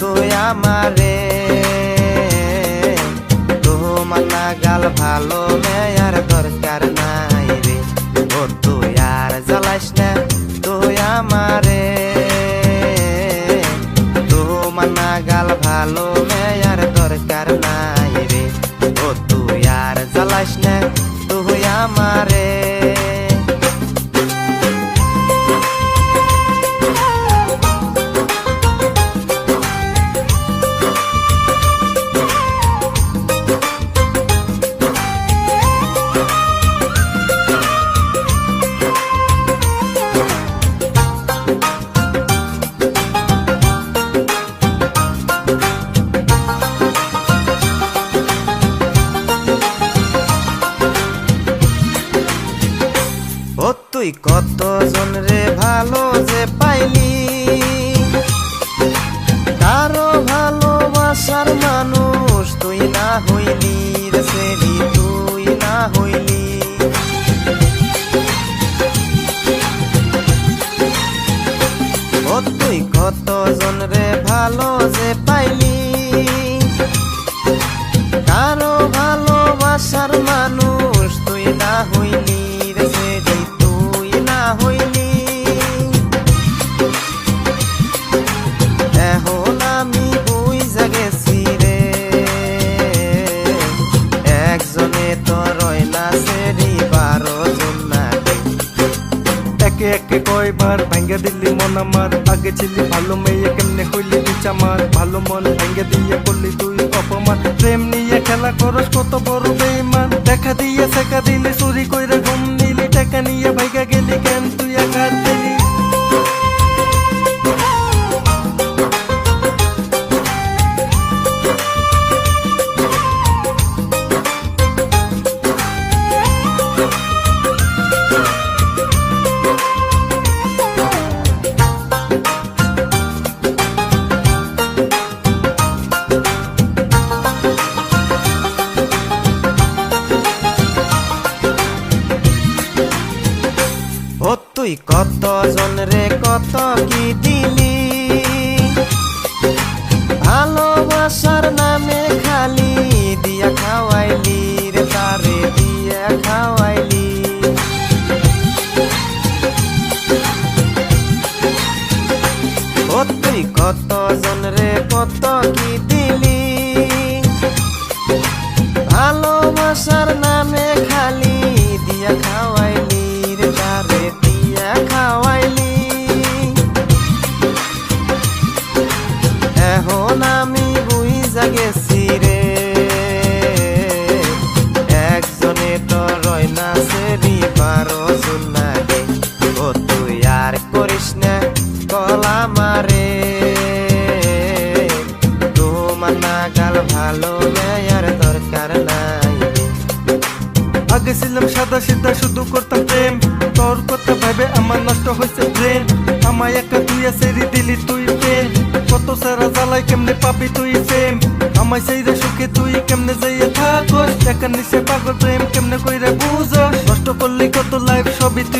তুই আমারে। তোমার গাল ভালো নেয়ার দরকার নাই রে। ও, তুই আর জ্বালাস না, তুই আমারে। তোমার গাল ভালো নেয়ার দরকার নাই রে। ও, তুই আর জ্বালাস না তুই কতজন রে ভালো যে পাইলি? কারও ভালোবাসার মানুষ তুই না হইলি রে তুই না হইলি। ও তুই কতজন রে ভালো যে পাইলি? একে কয়বার ভেঙ্গে দিলি মন আমার? আগে ছিলি ভালো মেয়ে, কেমনে হইলি বিচ আমার? ভালো মন ভেঙ্গে দিয়ে করলি তুই অপমান। প্রেম নিয়ে খেলা করস, কত বড় বেইমান। দেখা দিয়ে শেখা দিলি চুরি তুই কত জন রে, কত কি দিলি? ভালোবাসার নামে খালি দিয়া খাওয়াইলি রে, তারে দিয়া খাওয়াইলি। ও তুই কত জন রে, কত কি দিলি? ভালোবাসার নামে মারে তোমার নাগাল ভালো মেয়ার দরকার নাই। আগে ছিলাম সাদা সিধা, শুধু করতাম প্রেম। তোর কথা ভাবে আমার নষ্ট হয়েছে ব্রেন। আমায় একা তুই সেরি দিলি তুই প্রেম। কত সারা জ্বালাই কেমনে পাবি তুই প্রেম? আমায় সেই রে সুখে তুই কেমনে যাইয়ে থাকস? টাকা নিচে পাগল প্রেম কেমনে কইরে বুঝস? নষ্ট করলি কত লাইফ সবই তুই